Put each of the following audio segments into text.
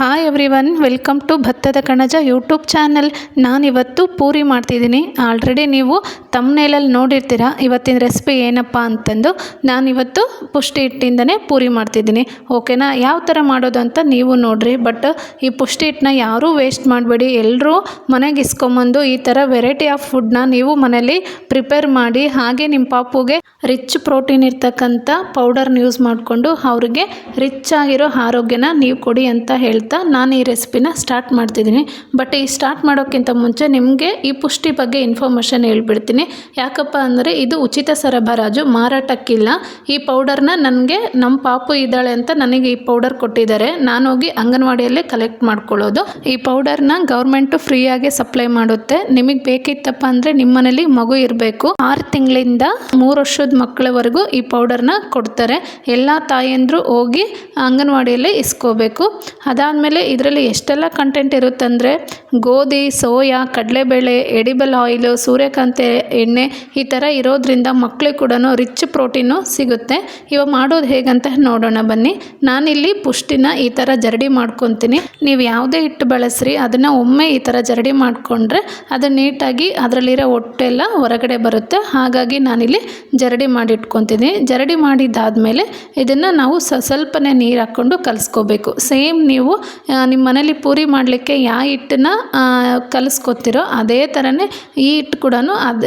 Hi everyone welcome to ಭತ್ತದ ಕಣಜ YouTube channel ನಾನಿವತ್ತು ಪೂರಿ ಮಾಡ್ತಿದ್ದೀನಿ. ಆಲ್ರೆಡಿ ನೀವು ತಮ್ಮನೇಲಲ್ಲಿ ನೋಡಿರ್ತೀರ, ಇವತ್ತಿನ ರೆಸಿಪಿ ಏನಪ್ಪ ಅಂತಂದು ನಾನಿವತ್ತು ಪುಷ್ಟಿ ಹಿಟ್ಟಿಂದನೇ ಪೂರಿ ಮಾಡ್ತಿದ್ದೀನಿ. ಓಕೆನಾ ಯಾವ ಥರ ಮಾಡೋದು ಅಂತ ನೀವು ನೋಡಿರಿ ಬಟ್ ಈ ಪುಷ್ಟಿ ಹಿಟ್ಟನ್ನ ಯಾರೂ ವೇಸ್ಟ್ ಮಾಡಬೇಡಿ. ಎಲ್ಲರೂ ಮನೆಗೆ ಇಸ್ಕೊಂಬಂದು ಈ ಥರ ವೆರೈಟಿ ಆಫ್ ಫುಡ್ನ ನೀವು ಮನೇಲಿ ಪ್ರಿಪೇರ್ ಮಾಡಿ, ಹಾಗೆ ನಿಮ್ಮ ಪಾಪುಗೆ ರಿಚ್ ಪ್ರೋಟೀನ್ ಇರ್ತಕ್ಕಂಥ ಪೌಡರ್ನ ಯೂಸ್ ಮಾಡಿಕೊಂಡು ಅವ್ರಿಗೆ ರಿಚ್ ಆಗಿರೋ ಆರೋಗ್ಯನ ನೀವು ಕೊಡಿ ಅಂತ ಹೇಳ್ತಾ ನಾನು ಈ ರೆಸಿಪಿನ ಸ್ಟಾರ್ಟ್ ಮಾಡ್ತಿದ್ದೀನಿ. ಬಟ್ ಈ ಸ್ಟಾರ್ಟ್ ಮಾಡೋಕ್ಕಿಂತ ಮುಂಚೆ ನಿಮಗೆ ಈ ಪುಷ್ಟಿ ಬಗ್ಗೆ ಇನ್ಫಾರ್ಮೇಷನ್ ಹೇಳ್ಬಿಡ್ತೀನಿ. ಯಾಕಪ್ಪ ಅಂದರೆ ಇದು ಉಚಿತ ಸರಬರಾಜು ಮಾರಾಟಕ್ಕಿಲ್ಲ. ಈ ಪೌಡರ್ನ ನನಗೆ ನಮ್ಮ ಪಾಪು ಇದ್ದಾಳೆ ಅಂತ ನನಗೆ ಈ ಪೌಡರ್ ಕೊಟ್ಟಿದ್ದಾರೆ. ನಾನು ಹೋಗಿ ಅಂಗನವಾಡಿಯಲ್ಲೇ ಕಲೆಕ್ಟ್ ಮಾಡ್ಕೊಳ್ಳೋದು. ಈ ಪೌಡರ್ನ ಗೌರ್ಮೆಂಟು ಫ್ರೀಯಾಗಿ ಸಪ್ಲೈ ಮಾಡುತ್ತೆ. ನಿಮಗೆ ಬೇಕಿತ್ತಪ್ಪ ಅಂದರೆ ನಿಮ್ಮನೇಲಿ ಮಗು ಇರಬೇಕು. ಆರು ತಿಂಗಳಿಂದ ಮೂರು ವರ್ಷದ ಮಕ್ಕಳವರೆಗೂ ಈ ಪೌಡರ್ನ ಕೊಡ್ತಾರೆ. ಎಲ್ಲ ತಾಯಂದರು ಹೋಗಿ ಅಂಗನವಾಡಿಯಲ್ಲೇ ಇಸ್ಕೋಬೇಕು. ಅದಾದಮೇಲೆ ಇದರಲ್ಲಿ ಎಷ್ಟೆಲ್ಲ ಕಂಟೆಂಟ್ ಇರುತ್ತಂದರೆ ಗೋಧಿ, ಸೋಯಾ, ಕಡಲೆಬೇಳೆ ಎಡಿಬಲ್ ಆಯಿಲು ಸೂರ್ಯಕಾಂತಿ ಎಣ್ಣೆ ಈ ಥರ ಇರೋದ್ರಿಂದ ಮಕ್ಕಳಿಗೆ ಕೂಡ ರಿಚ್ ಪ್ರೋಟೀನು ಸಿಗುತ್ತೆ. ಇವಾಗ ಮಾಡೋದು ಹೇಗಂತ ನೋಡೋಣ ಬನ್ನಿ. ನಾನಿಲ್ಲಿ ಪುಷ್ಟಿನ ಈ ಥರ ಜರಡಿ ಮಾಡ್ಕೊತೀನಿ. ನೀವು ಯಾವುದೇ ಹಿಟ್ಟು ಬಳಸ್ರಿ, ಅದನ್ನು ಒಮ್ಮೆ ಈ ಥರ ಜರಡಿ ಮಾಡಿಕೊಂಡ್ರೆ ಅದು ನೀಟಾಗಿ ಅದರಲ್ಲಿರೋ ಹೊಟ್ಟೆಲ್ಲ ಹೊರಗಡೆ ಬರುತ್ತೆ. ಹಾಗಾಗಿ ನಾನಿಲ್ಲಿ ಜರಡಿ ಮಾಡಿ ಇಟ್ಕೊತೀನಿ ಜರಡಿ ಮಾಡಿದ್ದಾದಮೇಲೆ ಇದನ್ನು ನಾವು ಸ, ಸ್ವಲ್ಪನೇ ನೀರು ಹಾಕ್ಕೊಂಡು ಕಲಿಸ್ಕೋಬೇಕು. ಸೇಮ್ ನೀವು ನಿಮ್ಮ ಮನೇಲಿ ಪೂರಿ ಮಾಡಲಿಕ್ಕೆ ಯಾವ ಹಿಟ್ಟನ್ನ ಕಲಿಸ್ಕೊತಿರೋ ಅದೇ ಥರನೇ ಈ ಹಿಟ್ಟು ಕೂಡ ಅದು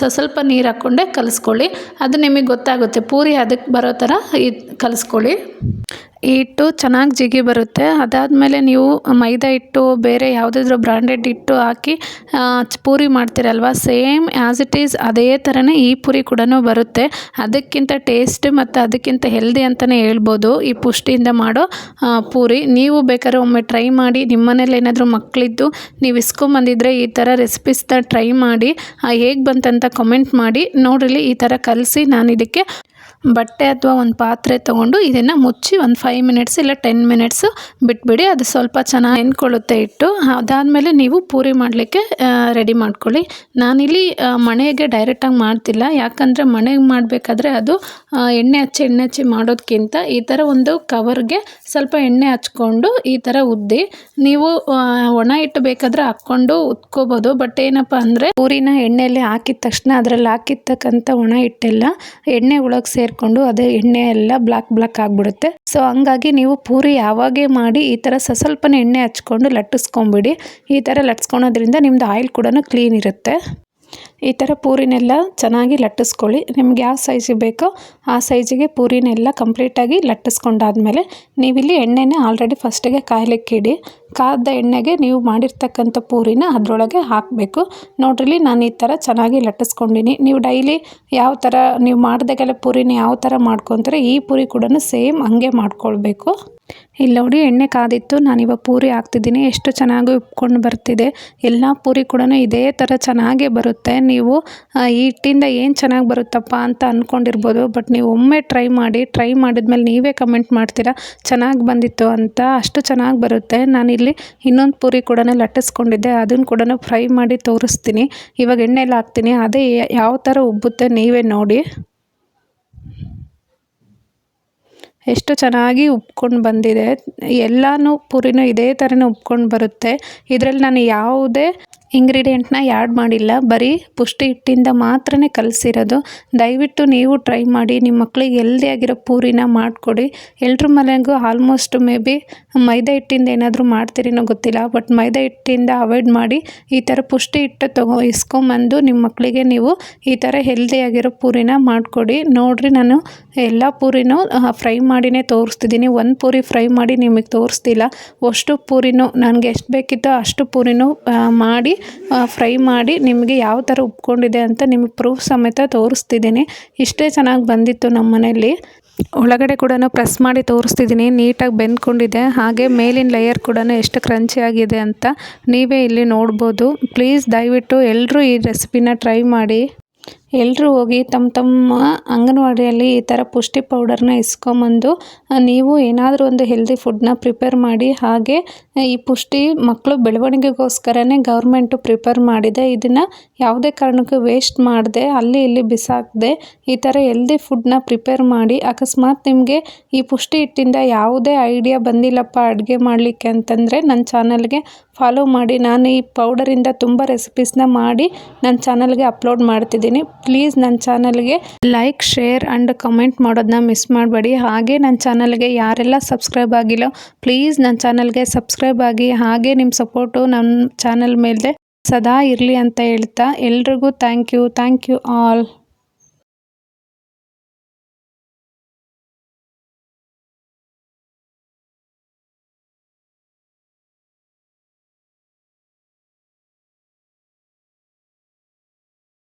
ಸ್ವಸ್ವಲ್ಪ ಸ್ವಲ್ಪ ನೀರು ಹಾಕ್ಕೊಂಡೆ ಕಲಿಸ್ಕೊಳ್ಳಿ. ಅದು ನಿಮಗೆ ಗೊತ್ತಾಗುತ್ತೆ ಪೂರಿ ಅದಕ್ಕೆ ಬರೋ ಥರ ಇದು ಕಲಿಸ್ಕೊಳ್ಳಿ. ಈ ಹಿಟ್ಟು ಚೆನ್ನಾಗಿ ಜಿಗಿ ಬರುತ್ತೆ. ಅದಾದಮೇಲೆ ನೀವು ಮೈದಾ ಹಿಟ್ಟು, ಬೇರೆ ಯಾವುದಾದ್ರೂ ಬ್ರ್ಯಾಂಡೆಡ್ ಹಿಟ್ಟು ಹಾಕಿ ಪೂರಿ ಮಾಡ್ತೀರಲ್ವ? ಸೇಮ್ ಆ್ಯಸ್ ಇಟ್ ಈಸ್ ಅದೇ ಥರನೇ ಈ ಪೂರಿ ಕೂಡ ಬರುತ್ತೆ. ಅದಕ್ಕಿಂತ ಟೇಸ್ಟ್ ಮತ್ತು ಅದಕ್ಕಿಂತ ಹೆಲ್ದಿ ಅಂತಲೇ ಹೇಳ್ಬೋದು. ಈ ಪುಷ್ಟಿಯಿಂದ ಮಾಡೋ ಪೂರಿ ನೀವು ಬೇಕಾದ್ರೆ ಒಮ್ಮೆ ಟ್ರೈ ಮಾಡಿ. ನಿಮ್ಮ ಮನೇಲಿ ಏನಾದರೂ ಮಕ್ಕಳಿದ್ದು ನೀವು ಇಸ್ಕೊಂಬಂದಿದ್ರೆ ಈ ಥರ ರೆಸಿಪೀಸ್ನ ಟ್ರೈ ಮಾಡಿ. ಹೇಗೆ ಬಂತಂತ ಕಮೆಂಟ್ ಮಾಡಿ. ನೋಡಿರಿ ಈ ಥರ ಕಲಸಿ ನಾನು ಇದಕ್ಕೆ ಬಟ್ಟೆ ಅಥವಾ ಒಂದು ಪಾತ್ರೆ ತೊಗೊಂಡು ಇದನ್ನು ಮುಚ್ಚಿ ಒಂದು ಫೈವ್ ಮಿನಿಟ್ಸ್ ಇಲ್ಲ ಟೆನ್ ಮಿನಿಟ್ಸು ಬಿಟ್ಬಿಡಿ, ಅದು ಸ್ವಲ್ಪ ಚೆನ್ನಾಗಿ ನೆನ್ಕೊಳ್ಳುತ್ತೆ ಇಟ್ಟು ಅದಾದಮೇಲೆ ನೀವು ಪೂರಿ ಮಾಡಲಿಕ್ಕೆ ರೆಡಿ ಮಾಡ್ಕೊಳ್ಳಿ. ನಾನಿಲ್ಲಿ ಮಣೆಗೆ ಡೈರೆಕ್ಟಾಗಿ ಮಾಡ್ತಿಲ್ಲ. ಯಾಕಂದರೆ ಮಣೆಗೆ ಮಾಡಬೇಕಾದ್ರೆ ಅದು ಎಣ್ಣೆ ಹಚ್ಚಿ ಎಣ್ಣೆ ಹಚ್ಚಿ ಮಾಡೋದಕ್ಕಿಂತ ಈ ಥರ ಒಂದು ಕವರ್ಗೆ ಸ್ವಲ್ಪ ಎಣ್ಣೆ ಹಚ್ಕೊಂಡು ಈ ಥರ ಉದ್ದಿ. ನೀವು ಒಣ ಇಟ್ಟು ಬೇಕಾದರೆ ಹಾಕ್ಕೊಂಡು ಉತ್ಕೋಬೋದು. ಬಟ್ ಏನಪ್ಪ ಅಂದರೆ ಪೂರಿನ ಎಣ್ಣೆಯಲ್ಲಿ ಹಾಕಿದ ತಕ್ಷಣ ಅದರಲ್ಲಿ ಹಾಕಿರ್ತಕ್ಕಂಥ ಒಣ ಹಿಟ್ಟೆಲ್ಲ ಎಣ್ಣೆ ಒಳಗೆ ಸೇರಿಕೊಂಡು ಅದೇ ಎಣ್ಣೆ ಎಲ್ಲ ಬ್ಲಾಕ್ ಬ್ಲಾಕ್ ಆಗಿಬಿಡುತ್ತೆ. ಸೊ ಹಂಗಾಗಿ ನೀವು ಪೂರಿ ಯಾವಾಗೇ ಮಾಡಿ ಈ ಥರ ಸ್ವಲ್ಪನೇ ಎಣ್ಣೆ ಹಚ್ಕೊಂಡು ಲಟ್ಟಿಸ್ಕೊಂಬಿಡಿ. ಈ ಥರ ಲಟ್ಸ್ಕೊಳೋದ್ರಿಂದ ನಿಮ್ಮದು ಆಯಿಲ್ ಕೂಡ ಕ್ಲೀನ್ ಇರುತ್ತೆ. ಈ ಥರ ಪೂರಿನೆಲ್ಲ ಚೆನ್ನಾಗಿ ಲಟ್ಟಿಸ್ಕೊಳ್ಳಿ. ನಿಮ್ಗೆ ಯಾವ ಸೈಜಿಗೆ ಬೇಕೋ ಆ ಸೈಜಿಗೆ ಪೂರಿನೆಲ್ಲ ಕಂಪ್ಲೀಟಾಗಿ ಲಟ್ಟಿಸ್ಕೊಂಡಾದ್ಮೇಲೆ ನೀವಿಲ್ಲಿ ಎಣ್ಣೆನೇ ಆಲ್ರೆಡಿ ಫಸ್ಟಿಗೆ ಕಾಯ್ಲಿಕ್ಕೆ ಇಡಿ ಕಾದ ಎಣ್ಣೆಗೆ ನೀವು ಮಾಡಿರ್ತಕ್ಕಂಥ ಪೂರಿನ ಅದರೊಳಗೆ ಹಾಕಬೇಕು. ನೋಡ್ರಿ ನಾನು ಈ ಥರ ಚೆನ್ನಾಗಿ ಲಟ್ಟಿಸ್ಕೊಂಡಿನಿ. ನೀವು ಡೈಲಿ ಯಾವ ಥರ, ನೀವು ಮಾಡಿದಾಗೆಲ್ಲ ಪೂರಿನ ಯಾವ ಥರ ಮಾಡ್ಕೊತಾರೆ ಈ ಪೂರಿ ಕೂಡ ಸೇಮ್ ಹಂಗೆ ಮಾಡ್ಕೊಳ್ಬೇಕು. ಇಲ್ಲಿ ನೋಡಿ, ಎಣ್ಣೆ ಕಾದಿತ್ತು. ನಾನಿವಾಗ ಪೂರಿ ಹಾಕ್ತಿದ್ದೀನಿ. ಎಷ್ಟು ಚೆನ್ನಾಗಿ ಉಬ್ಕೊಂಡು ಬರ್ತಿದೆ. ಎಲ್ಲ ಪೂರಿ ಕೂಡ ಇದೇ ಥರ ಚೆನ್ನಾಗೇ ಬರುತ್ತೆ. ನೀವು ಈ ಹಿಟ್ಟಿಂದ ಏನು ಚೆನ್ನಾಗಿ ಬರುತ್ತಪ್ಪ ಅಂತ ಅಂದ್ಕೊಂಡಿರ್ಬೋದು ಬಟ್ ನೀವು ಒಮ್ಮೆ ಟ್ರೈ ಮಾಡಿ, ಟ್ರೈ ಮಾಡಿದ್ಮೇಲೆ ನೀವೇ ಕಮೆಂಟ್ ಮಾಡ್ತೀರಾ, ಚೆನ್ನಾಗಿ ಬಂದಿತ್ತು ಅಂತ, ಅಷ್ಟು ಚೆನ್ನಾಗಿ ಬರುತ್ತೆ. ನಾನಿಲ್ಲಿ ಇನ್ನೊಂದು ಪೂರಿ ಕೂಡ ಲಟ್ಟಿಸ್ಕೊಂಡಿದ್ದೆ. ಅದನ್ನು ಕೂಡ ಫ್ರೈ ಮಾಡಿ ತೋರಿಸ್ತೀನಿ. ಇವಾಗ ಎಣ್ಣೆಲಿ ಹಾಕ್ತೀನಿ. ಅದೇ ಯಾವ ಥರ ಉಬ್ಬುತ್ತೆ ನೀವೇ ನೋಡಿ. ಎಷ್ಟು ಚೆನ್ನಾಗಿ ಉಪ್ಕೊಂಡು ಬಂದಿದೆ. ಎಲ್ಲನೂ ಪೂರಿನೂ ಇದೇ ಥರನೇ ಉಪ್ಕೊಂಡು ಬರುತ್ತೆ. ಇದ್ರಲ್ಲಿ ನಾನು ಯಾವುದೇ ಇಂಗ್ರೀಡಿಯೆಂಟ್ನ ಆ್ಯಡ್ ಮಾಡಿಲ್ಲ. ಬರೀ ಪುಷ್ಟಿ ಹಿಟ್ಟಿಂದ ಮಾತ್ರನೇ ಕಲಸಿರೋದು. ದಯವಿಟ್ಟು ನೀವು ಟ್ರೈ ಮಾಡಿ. ನಿಮ್ಮ ಮಕ್ಕಳಿಗೆ ಹೆಲ್ದಿಯಾಗಿರೋ ಪೂರಿನ ಮಾಡಿಕೊಡಿ. ಎಲ್ರ ಮನೆಗೂ ಆಲ್ಮೋಸ್ಟ್ ಮೇ ಬಿ ಮೈದಾ ಹಿಟ್ಟಿಂದ ಏನಾದರೂ ಮಾಡ್ತೀರಿನೋ ಗೊತ್ತಿಲ್ಲ. ಬಟ್ ಮೈದಾ ಹಿಟ್ಟಿಂದ ಅವಾಯ್ಡ್ ಮಾಡಿ. ಈ ಥರ ಪುಷ್ಟಿ ಹಿಟ್ಟು ತಗೋ, ಇಸ್ಕೊಂಬಂದು ನಿಮ್ಮ ಮಕ್ಕಳಿಗೆ ನೀವು ಈ ಥರ ಹೆಲ್ದಿಯಾಗಿರೋ ಪೂರಿನ ಮಾಡಿಕೊಡಿ. ನೋಡಿರಿ, ನಾನು ಎಲ್ಲ ಪೂರಿನೂ ಫ್ರೈ ಮಾಡಿನೇ ತೋರಿಸ್ತಿದ್ದೀನಿ ಒಂದು ಪೂರಿ ಫ್ರೈ ಮಾಡಿ ನಿಮಗೆ ತೋರಿಸ್ತಿಲ್ಲ. ಅಷ್ಟು ಪೂರಿನೂ, ನನಗೆ ಎಷ್ಟು ಬೇಕಿತ್ತೋ ಅಷ್ಟು ಪೂರಿನೂ ಮಾಡಿ ಫ್ರೈ ಮಾಡಿ ನಿಮಗೆ ಯಾವ ಥರ ಉಪ್ಕೊಂಡಿದೆ ಅಂತ ನಿಮಗೆ ಪ್ರೂಫ್ ಸಮೇತ ತೋರಿಸ್ತಿದ್ದೀನಿ. ಇಷ್ಟೇ ಚೆನ್ನಾಗಿ ಬಂದಿತ್ತು ನಮ್ಮ ಮನೆಯಲ್ಲಿ. ಒಳಗಡೆ ಕೂಡ ಪ್ರೆಸ್ ಮಾಡಿ ತೋರಿಸ್ತಿದ್ದೀನಿ. ನೀಟಾಗಿ ಬೆಂದ್ಕೊಂಡಿದೆ. ಹಾಗೆ ಮೇಲಿನ ಲೇಯರ್ ಕೂಡ ಎಷ್ಟು ಕ್ರಂಚಿ ಆಗಿದೆ ಅಂತ ನೀವೇ ಇಲ್ಲಿ ನೋಡ್ಬೋದು. ಪ್ಲೀಸ್ ದಯವಿಟ್ಟು ಎಲ್ಲರೂ ಈ ರೆಸಿಪಿನ ಟ್ರೈ ಮಾಡಿ. ಎಲ್ಲರೂ ಹೋಗಿ ತಮ್ಮ ತಮ್ಮ ಅಂಗನವಾಡಿಯಲ್ಲಿ ಈ ಥರ ಪುಷ್ಟಿ ಪೌಡರ್ನ ಇಸ್ಕೊಂಬಂದು ನೀವು ಏನಾದರೂ ಒಂದು ಹೆಲ್ದಿ ಫುಡ್ನ ಪ್ರಿಪೇರ್ ಮಾಡಿ, ಹಾಗೆ ಈ ಪುಷ್ಟಿ ಮಕ್ಕಳು ಬೆಳವಣಿಗೆಗೋಸ್ಕರನೇ ಗೌರ್ಮೆಂಟು ಪ್ರಿಪೇರ್ ಮಾಡಿದೆ. ಇದನ್ನು ಯಾವುದೇ ಕಾರಣಕ್ಕೂ ವೇಸ್ಟ್ ಮಾಡಿದೆ, ಅಲ್ಲಿ ಇಲ್ಲಿ ಬಿಸಾಕದೆ, ಈ ಥರ ಹೆಲ್ದಿ ಫುಡ್ನ ಪ್ರಿಪೇರ್ ಮಾಡಿ, ಅಕಸ್ಮಾತ್ ನಿಮಗೆ ಈ ಪುಷ್ಟಿ ಹಿಟ್ಟಿಂದ ಯಾವುದೇ ಐಡಿಯಾ ಬಂದಿಲ್ಲಪ್ಪ ಅಡುಗೆ ಮಾಡಲಿಕ್ಕೆ ಅಂತಂದರೆ ನನ್ನ ಚಾನಲ್ಗೆ ಫಾಲೋ ಮಾಡಿ. ನಾನು ಈ ಪೌಡರಿಂದ ತುಂಬ ರೆಸಿಪೀಸ್ನ ಮಾಡಿ ನನ್ನ ಚಾನಲ್ಗೆ ಅಪ್ಲೋಡ್ ಮಾಡ್ತಿದ್ದೀನಿ. ಪ್ಲೀಸ್ ನನ್ನ ಚಾನಲ್ಗೆ ಲೈಕ್ ಶೇರ್ ಆ್ಯಂಡ್ ಕಮೆಂಟ್ ಮಾಡೋದನ್ನ ಮಿಸ್ ಮಾಡಬೇಡಿ. ಹಾಗೆ ನನ್ನ ಚಾನಲ್ಗೆ ಯಾರೆಲ್ಲ ಸಬ್ಸ್ಕ್ರೈಬ್ ಆಗಿಲ್ಲ ಪ್ಲೀಸ್ ನನ್ನ ಚಾನಲ್ಗೆ ಸಬ್ಸ್ಕ್ರೈಬ್ ಆಗಿ. ಹಾಗೆ ನಿಮ್ಮ ಸಪೋರ್ಟು ನನ್ನ ಚಾನಲ್ ಮೇಲೆ ಸದಾ ಇರಲಿ ಅಂತ ಹೇಳ್ತಾ, ಎಲ್ರಿಗೂ thank you thank you all